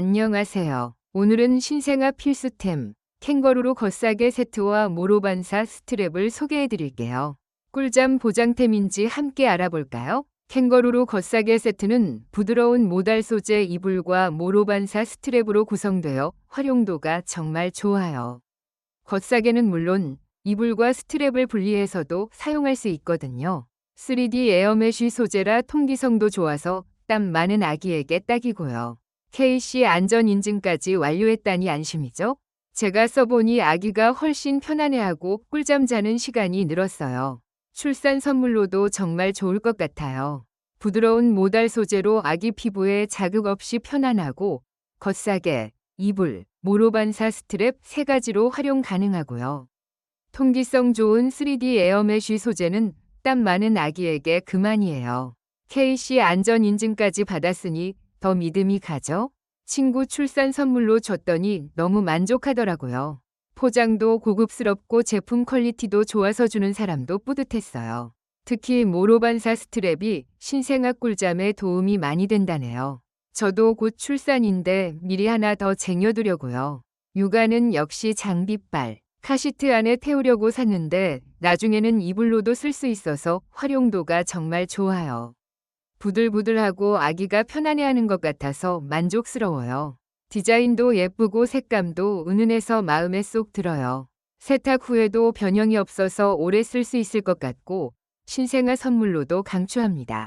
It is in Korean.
안녕하세요. 오늘은 신생아 필수템 캥거루로 겉싸개 세트와 모로반사 스트랩을 소개해 드릴게요. 꿀잠 보장템인지 함께 알아볼까요? 캥거루로 겉싸개 세트는 부드러운 모달 소재 이불과 모로반사 스트랩으로 구성되어 활용도가 정말 좋아요. 겉싸개는 물론 이불과 스트랩을 분리해서도 사용할 수 있거든요. 3D 에어메쉬 소재라 통기성도 좋아서 땀 많은 아기에게 딱이고요. KC 안전 인증까지 완료했다니 안심이죠? 제가 써보니 아기가 훨씬 편안해하고 꿀잠 자는 시간이 늘었어요. 출산 선물로도 정말 좋을 것 같아요. 부드러운 모달 소재로 아기 피부에 자극 없이 편안하고 겉싸개, 이불, 모로반사 스트랩 세 가지로 활용 가능하고요. 통기성 좋은 3D 에어메쉬 소재는 땀 많은 아기에게 그만이에요. KC 안전 인증까지 받았으니 더 믿음이 가죠? 친구 출산 선물로 줬더니 너무 만족하더라고요. 포장도 고급스럽고 제품 퀄리티도 좋아서 주는 사람도 뿌듯했어요. 특히 모로반사 스트랩이 신생아 꿀잠에 도움이 많이 된다네요. 저도 곧 출산인데 미리 하나 더 쟁여두려고요. 육아는 역시 장비빨. 카시트 안에 태우려고 샀는데 나중에는 이불로도 쓸 수 있어서 활용도가 정말 좋아요. 부들부들하고 아기가 편안해하는 것 같아서 만족스러워요. 디자인도 예쁘고 색감도 은은해서 마음에 쏙 들어요. 세탁 후에도 변형이 없어서 오래 쓸 수 있을 것 같고 신생아 선물로도 강추합니다.